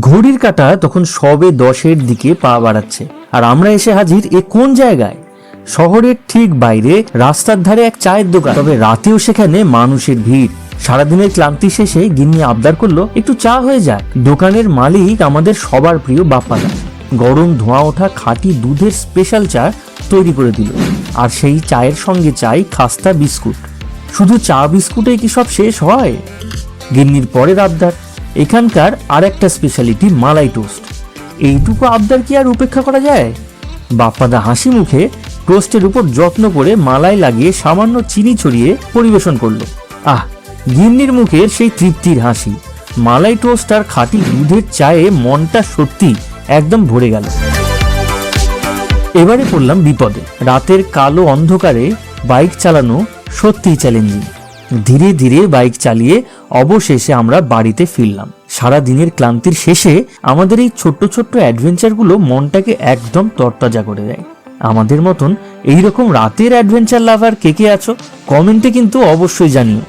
ঘড়ির কাঁটা তখন সবে দশের দিকে পা বাড়াচ্ছে। আর আমরা এসে হাজির এ কোন জায়গায়? শহরের ঠিক বাইরে, রাস্তার ধারে এক চায়ের দোকান। তবে রাতেও সেখানে মানুষের ভিড়। সারাদিনের ক্লান্তি শেষে গিন্নি আবদার করল, একটু চা হয়ে যাক। দোকানের মালিক আমাদের সবার প্রিয় বাপ্পাদা। গরম ধোঁয়া ওঠা খাঁটি দুধের স্পেশাল চা তৈরি করে দিল। আর সেই চায়ের সঙ্গে চাই খাস্তা বিস্কুট। শুধু চা বিস্কুটে কি সব শেষ হয়? গিন্নির পরের আবদার। এখানকার আর একটা স্পেশালিটি মালাই টোস্ট এইটুকু আবদার কি আর উপেক্ষা করা যায়? বাপ্পাদা হাসি মুখে টোস্টের উপর যত্ন করে মালাই লাগিয়ে সামান্য চিনি ছড়িয়ে পরিবেশন করল। আহ, গিন্নির মুখের সেই তৃপ্তির হাসি। মালাই টোস্ট আর খাঁটি দুধের চায়ে মনটা সত্যি একদম ভরে গেল। এবারে পড়লাম বিপদে। রাতের কালো অন্ধকারে বাইক চালানো সত্যিই চ্যালেঞ্জিং ধীরে ধীরে বাইক চালিয়ে অবশেষে আমরা বাড়িতে ফিরলাম। সারা দিনের ক্লান্তির শেষে আমাদের এই ছোট্ট ছোট্ট অ্যাডভেঞ্চারগুলো মনটাকে একদম তরতাজা করে দেয়। আমাদের মতন এইরকম রাতের অ্যাডভেঞ্চার লাভার কে কে আছো? কমেন্টে কিন্তু অবশ্যই জানিও।